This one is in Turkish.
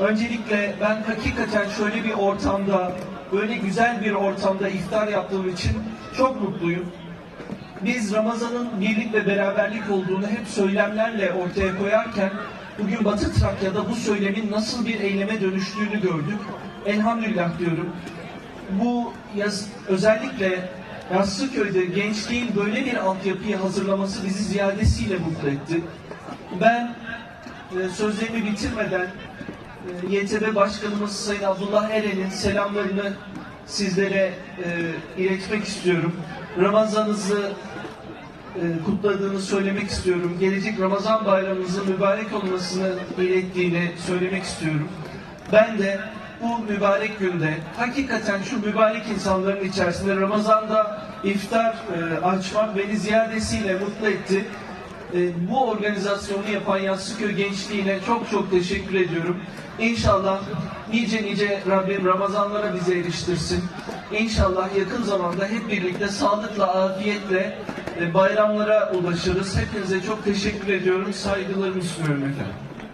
Öncelikle ben hakikaten şöyle bir ortamda, böyle güzel bir ortamda iftar yaptığım için çok mutluyum. Biz Ramazan'ın birlik ve beraberlik olduğunu hep söylemlerle ortaya koyarken bugün Batı Trakya'da bu söylemin nasıl bir eyleme dönüştüğünü gördük. Elhamdülillah diyorum. Bu yaz, özellikle Yassıköy'de gençliğin böyle bir altyapıyı hazırlaması bizi ziyadesiyle mutlu etti. Ben e, sözlerimi bitirmeden YTB Başkanımız Sayın Abdullah Eren'in selamlarını sizlere e, iletmek istiyorum. Ramazanınızı e, kutladığını söylemek istiyorum. Gelecek Ramazan bayramınızın mübarek olmasını ilettiğini söylemek istiyorum. Ben de bu mübarek günde hakikaten şu mübarek insanların içerisinde Ramazan'da iftar e, açmak beni ziyadesiyle mutlu etti. E, bu organizasyonu yapan Yassıköy gençliğine çok çok teşekkür ediyorum. İnşallah nice nice Rabbim Ramazanlara bizi eriştirsin. İnşallah yakın zamanda hep birlikte sağlıkla, afiyetle e, bayramlara ulaşırız. Hepinize çok teşekkür ediyorum. Saygılarımı sunuyorum efendim.